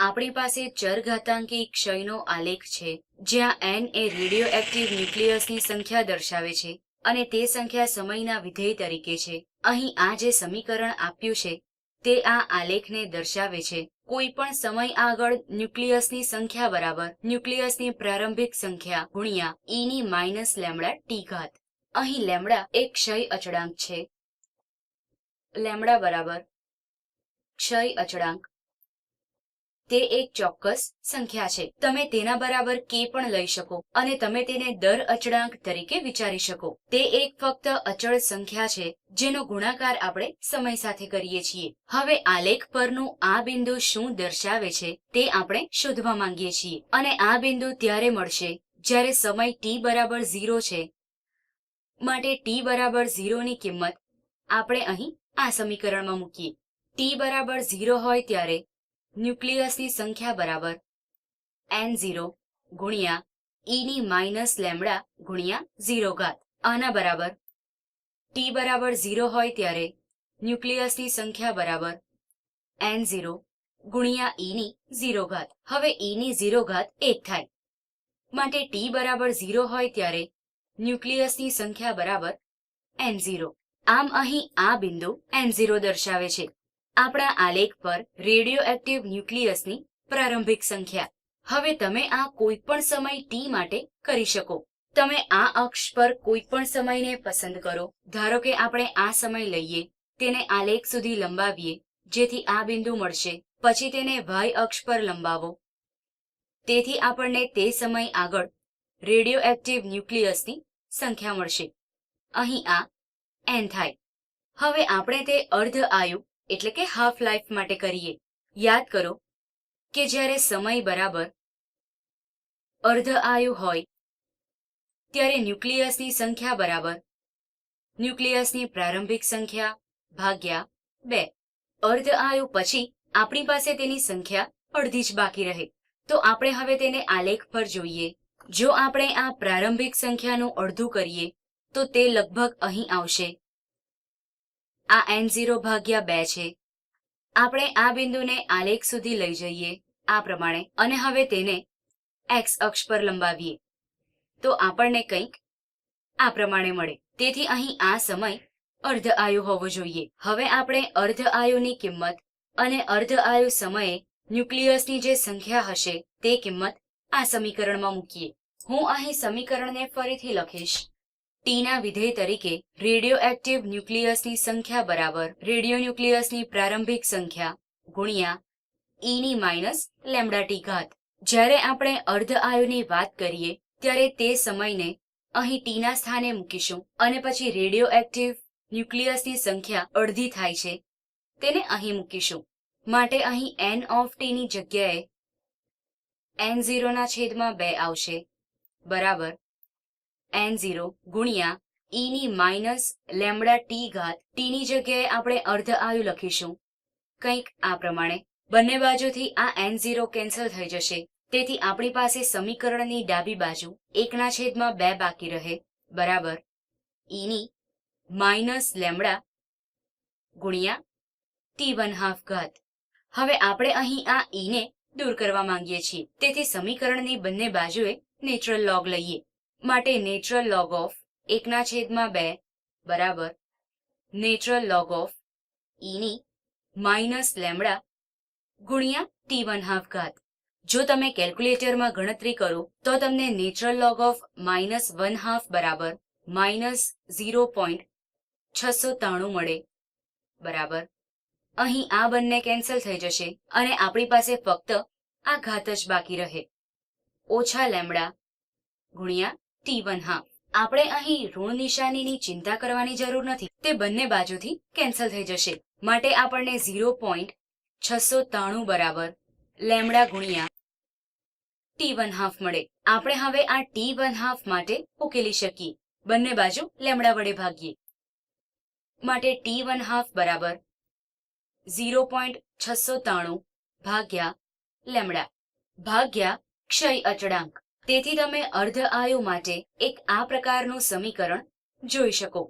આપણી પાસે ચરઘાતાંકી ક્ષયનો આલેખ છે, જ્યાં એન એ રેડિયો એક્ટિવ ન્યુક્લિયસની સંખ્યા દર્શાવે છે અને તે સંખ્યા સમયના વિધેય તરીકે છે. અહીં આ જે સમીકરણ આપ્યું છે, તે આ આલેખને દર્શાવે છે કોઈ પણ સમય આગળ ન્યુક્લિયસની સંખ્યા બરાબર ન્યુક્લિયસની પ્રારંભિક સંખ્યા ગુણ્યા ઈ ની માઇનસ લેમડા ટી ઘાત. અહીં લેમડા એક ક્ષય અચળાંક છે. લેમડા બરાબર ક્ષય અચળાંક તે એક ચોક્કસ સંખ્યા છે. તમે તેના બરાબર કે પણ લઈ શકો અને તમે તેને દર અચળાંક તરીકે વિચારી શકો. તે એક ફક્ત અચળ સંખ્યા છે, જેનો ગુણાકાર આપણે સમય સાથે કરીએ છીએ. હવે આલેખ પરનું આ બિંદુ શું દર્શાવે છે, તે આપણે શોધવા માંગીએ છીએ. અને આ બિંદુ ત્યારે મળશે, જ્યારે સમય ટી બરાબર ઝીરો છે માટે ટી બરાબર ઝીરોની કિંમત આપણે અહીં આ સમીકરણમાં મૂકીએ. ટી બરાબર ઝીરો હોય ત્યારે ન્યુક્લિયસની સંખ્યા બરાબર એન ઝીરો ગુણ્યા ઇની માઇનસ લેમડા ગુણ્યા ઝીરો ઘાત. આના બરાબર ટી બરાબર ઝીરો હોય ત્યારે ન્યુક્લિયસની સંખ્યા બરાબર એન ઝીરો ગુણ્યા ઇની ઝીરો ઘાત. હવે ઈની ઝીરો ઘાત એક થાય. માટે ટી બરાબર ઝીરો હોય ત્યારે ન્યુક્લિયસની સંખ્યા બરાબર એન ઝીરો આમ અહીં આ બિંદુ એન ઝીરો દર્શાવે છે. આપણા આલેખ પર રેડિયો એક્ટિવ ન્યુક્લિયસની પ્રારંભિક સંખ્યા. હવે તમે આ કોઈ પણ સમય ટી માટે કરી શકો. તમે આ અક્ષ પર કોઈ પણ સમયને પસંદ કરો. ધારો કે આપણે આ સમય લઈએ, તેને આલેખ સુધી લંબાવીએ, જેથી આ બિંદુ મળશે, પછી તેને વાય અક્ષ પર લંબાવો. તેથી આપણને તે સમય આગળ રેડિયો એક્ટિવ ન્યુક્લિયસની સંખ્યા મળશે. અહીં આ એન થાય. હવે આપણે તે અર્ધ આયુ એટલે કે હાફ લાઈફ માટે કરીએ. યાદ કરો કે જ્યારે સમય બરાબર અર્ધ આયુ હોય, ત્યારે ન્યુક્લિયસની સંખ્યા બરાબર. ન્યુક્લિયસની પ્રારંભિક સંખ્યા ભાગ્યા બે. અર્ધ આયુ પછી આપણી પાસે તેની સંખ્યા અડધી જ બાકી રહે. તો આપણે હવે તેને આલેખ પર જોઈએ. જો આપણે આ પ્રારંભિક સંખ્યાનું અડધું કરીએ, તો તે લગભગ અહીં આવશે. આ એન ઝીરો ભાગ્યા બે છે. આપણે આ બિંદુને આલેખ સુધી લઈ જઈએ, આ પ્રમાણે, અને હવે તેને એક્સ અક્ષ પર લંબાવીએ. તો આપણને કંઈક આ પ્રમાણે મળે. તેથી અહીં આ સમય અર્ધ આયુ હોવો જોઈએ. હવે આપણે અર્ધ આયુની કિંમત અને અર્ધ આયુ સમયે ન્યુક્લિયસની જે સંખ્યા હશે, તે કિંમત આ સમીકરણમાં મૂકીએ. હું અહીં સમીકરણને ફરીથી લખીશ. ટીના વિધેય તરીકે રેડિયો એક્ટિવ ન્યુક્લિયસની સંખ્યા બરાબર રેડિયો ન્યુક્લિયસની પ્રારંભિક સંખ્યા ગુણ્યા ઈની માઇનસ લેમડા ટી ઘાત. જ્યારે આપણે અર્ધ આયુની વાત કરીએ, ત્યારે તે સમયને અહીં ટીના સ્થાને મૂકીશું અને પછી રેડિયો એક્ટિવ ન્યુક્લિયસની સંખ્યા અડધી થાય છે, તેને અહીં મૂકીશું. માટે અહીં એન ઓફ ટીની જગ્યાએ એન ઝીરોના છેદમાં બે આવશે. બરાબર. એન ઝીરો ગુણ્યા ઈની માઇનસ લેમડા ટી ઘાત ટીની જગ્યાએ આપણે અર્ધ આયુ લખીશું. કંઈક આ પ્રમાણે, બંને બાજુથી આ એન ઝીરો કેન્સલ થઈ જશે. તેથી આપણી પાસે સમીકરણની ડાબી બાજુ એકના છેદમાં બે બાકી રહે. બરાબર? ઈની માઇનસ લેમડા ગુણ્યા ટી વન હાફ ઘાત. હવે આપણે અહીં આ ઈને દૂર કરવા માંગીએ છીએ. તેથી સમીકરણની બંને બાજુએ નેચરલ લોગ લઈએ. માટે નેચરલ લોગ ઓફ એકના છેદમાં બે, બરાબર? નેચરલ લોગ ઓફ ઈની માઇનસ લેમડા ગુણ્યા ટી વન હાફ ઘાત. જો તમે કેલ્ક્યુલેટરમાં ગણતરી કરો, તો તમને natural log of minus one half બરાબર માઇનસ ઝીરો પોઈન્ટ છસો ત્રાણું મળે. બરાબર? અહીં આ બંને કેન્સલ થઈ જશે અને આપણી પાસે ફક્ત આ ઘાત જ બાકી રહે. ઓછા લેમડા ગુણ્યા ટી વન, હા. આપણે અહીં ઋણ નિશાનીની ચિંતા કરવાની જરૂર નથી. તે બંને બાજુથી કેન્સલ થઈ જશે. માટે આપણને ઝીરો પોઈન્ટ છસો ત્રાણું બરાબર લેમડા ગુણ્યા ટી વન હાફ મળે. આપણે હવે આ ટી વન હાફ માટે ઉકેલી શકીએ. બંને બાજુ લેમડા વડે ભાગીએ. માટે ટી વન હાફ બરાબર ઝીરો પોઈન્ટ છસો ત્રાણું ભાગ્યા લેમડા. ભાગ્યા ક્ષય અચળાંક. તેથી તમે અર્ધ આયુ માટે એક આ પ્રકારનું સમીકરણ જોઈ શકો.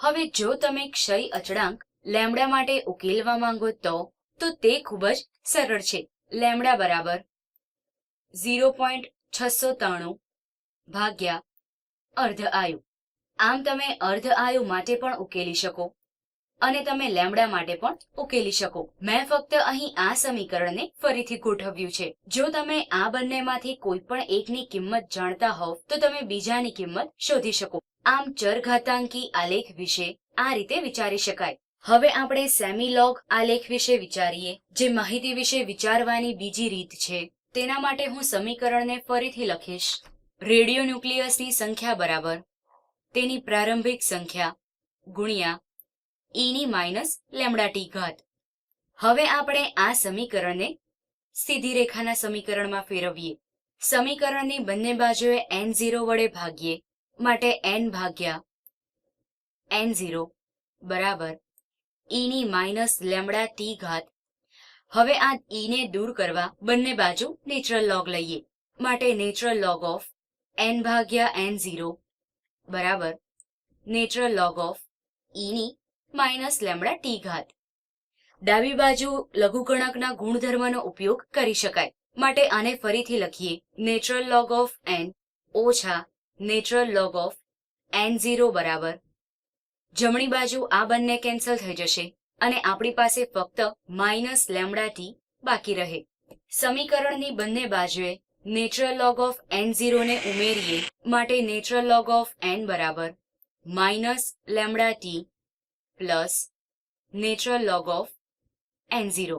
હવે જો તમે ક્ષય અચળાંક લેમડા માટે ઉકેલવા માંગો તો તો તે ખૂબ જ સરળ છે. લેમડા બરાબર ઝીરો પોઈન્ટ છસો ત્રાણું ભાગ્યા અર્ધ આયુ. આમ તમે અર્ધ આયુ માટે પણ ઉકેલી શકો. અને તમે લેમડા માટે પણ ઉકેલી શકો. મેં ફક્ત અહીં આ સમીકરણને ફરીથી ગોઠવ્યું છે. જો તમે આ બંનેમાંથી કોઈ પણ એકની કિંમત જાણતા હોવ, તો તમે બીજાની કિંમત શોધી શકો. આમ ચરઘાતાંકી આલેખ વિશે આ રીતે વિચારી શકાય. હવે આપણે સેમીલોગ આલેખ વિશે વિચારીએ, જે માહિતી વિશે વિચારવાની બીજી રીત છે. તેના માટે હું સમીકરણને ફરીથી લખીશ. રેડિયો ન્યુક્લિયસની સંખ્યા બરાબર. તેની પ્રારંભિક સંખ્યા ગુણ્યા ઈની માઇનસ લેમડા ટી ઘાત. હવે આપણે આ સમીકરણને સીધી રેખાના સમીકરણમાં ફેરવીએ. સમીકરણની બંને બાજુએ એન ઝીરો વડે ભાગીએ માટે એન ભાગ્યા એન ઝીરો બરાબર ઈની માઇનસ લેમડા ટી ઘાત. હવે આ ઈને દૂર કરવા બંને બાજુ નેચરલ લોગ લઈએ માટે નેચરલ લોગ ઓફ એન ભાગ્યા એન ઝીરો બરાબર નેચરલ લોગ ઓફ ઈની માઇનસ લેમડા ટી ઘાત. ડાબી બાજુ લઘુગણકના ગુણધર્મનો ઉપયોગ કરી શકાય. માટે આને ફરીથી લખીએ. નેચરલ લોગ ઓફ એન ઓછા natural log of N zero બરાબર. જમણી બાજુ આ બંને કેન્સલ થઈ જશે અને આપણી પાસે ફક્ત માઇનસ લેમડા ટી બાકી રહે. સમીકરણની બંને બાજુએ નેચરલ લોગ ઓફ એન ઝીરોને ઉમેરીએ માટે નેચરલ લોગ ઓફ એન બરાબર. Minus lambda T plus natural log of N zero.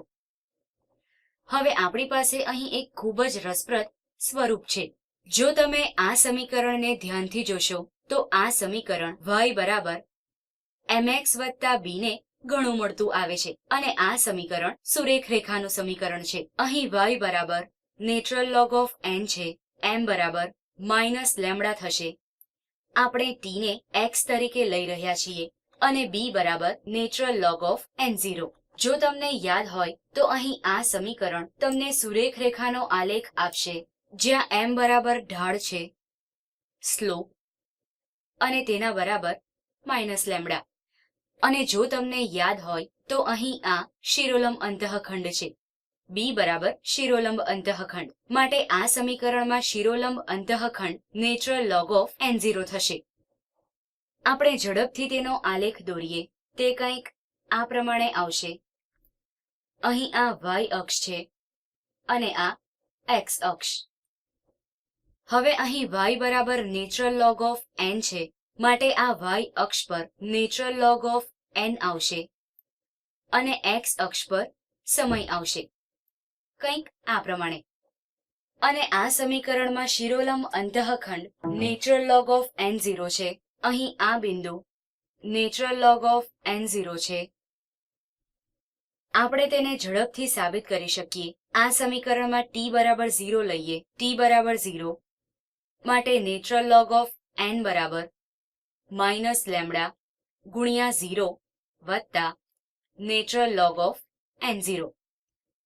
હવે આપણી પાસે અહીં એક ખૂબ જ રસપ્રદ સ્વરૂપ છે. જો તમે આ સમીકરણને ધ્યાનથી જોશો, તો આ સમીકરણ વાય બરાબર એમએક્સ વત્તા બીને ઘણું મળતું આવે છે અને આ સમીકરણ સુરેખ રેખાનું સમીકરણ છે. અહીં વાય બરાબર નેચરલ લોગ ઓફ એન છે એમ બરાબર માઇનસ લેમડા થશે. આપણે ટીને એક્સ તરીકે લઈ રહ્યા છીએ. અને બી બરાબર natural log of N zero. જો તમને યાદ હોય, તો અહીં આ સમીકરણ તમને સુરેખ રેખાનો આલેખ આપશે, જ્યાં એમ બરાબર ઢાળ છે, સ્લોપ, અને તેના બરાબર માઇનસ લેમડા. અને જો તમને યાદ હોય, તો અહીં આ શિરોલંબ અંતઃખંડ છે. બી બરાબર શિરોલંબ અંતઃખંડ. માટે આ સમીકરણમાં શિરોલંબ અંતઃખંડ natural log of N zero થશે. આપણે ઝડપથી તેનો આલેખ દોરીએ. તે કંઈક આ પ્રમાણે આવશે. અહીં આ વાય અક્ષ છે અને આ એક્સ અક્ષ. હવે અહીં વાય બરાબર નેચરલ લોગ ઓફ એન છે. માટે આ વાય અક્ષ પર નેચરલ લોગ ઓફ એન આવશે અને એક્સ અક્ષ પર સમય આવશે. કંઈક આ પ્રમાણે. અને આ સમીકરણમાં શિરોલંબ અંતઃખંડ natural log of N zero છે. અહીં આ બિંદુ natural log of N zero છે. આપણે તેને ઝડપથી સાબિત કરી શકીએ. આ સમીકરણમાં ટી બરાબર ઝીરો લઈએ. ટી બરાબર ઝીરો માટે નેચરલ લોગ ઓફ એન બરાબર માઇનસ લેમડા ગુણ્યા ઝીરો વત્તા natural log of N zero.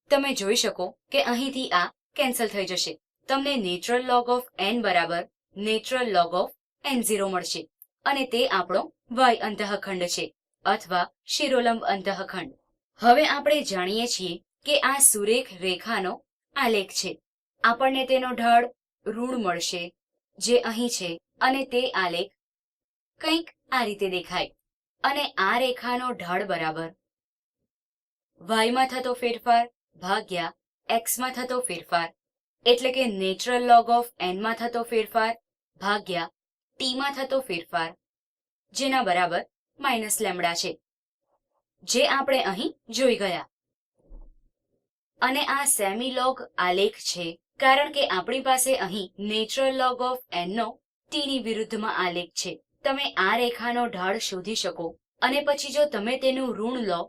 તમે જોઈ શકો કે અહીંથી આ કેન્સલ થઈ જશે. તમને નેચરલ લોગ ઓફ એન બરાબર natural log of N zero મળશે. અને તે આપણો વાય અંતઃખંડ છે, અથવા શિરોલંબ અંતઃખંડ. હવે આપણે જાણીએ છીએ કે આ સુરેખ રેખાનો આલેખ છે. આપણને તેનો ઢાળ, ઋણ મળશે, જે અહીં છે, અને તે આલેખ કંઈક આ રીતે દેખાય. અને આ રેખાનો ઢાળ બરાબર વાયમાં થતો ફેરફાર ભાગ્યા એક્સમાં થતો ફેરફાર, એટલે કે નેચરલ લોગ ઓફ એનમાં થતો ફેરફાર ભાગ્યા ટીમાં થતો ફેરફાર, જેના બરાબર માઇનસ લેમડા છે, જે આપણે અહીં જોઈ ગયા. અને આ સેમીલોગ આલેખ છે, કારણ કે આપણી પાસે અહીં નેચરલ લોગ ઓફ એનનો ટીની વિરુદ્ધમાં આલેખ છે. તમે આ રેખાનો ઢાળ શોધી શકો, અને પછી જો તમે તેનું ઋણ લો,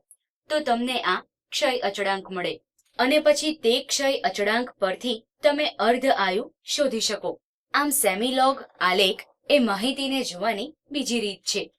તો તમને આ ક્ષય અચળાંક મળે. અને પછી તે ક્ષય અચળાંક પરથી તમે અર્ધ આયુ શોધી શકો. આમ સેમીલોગ આલેખ એ માહિતીને જોવાની બીજી રીત છે.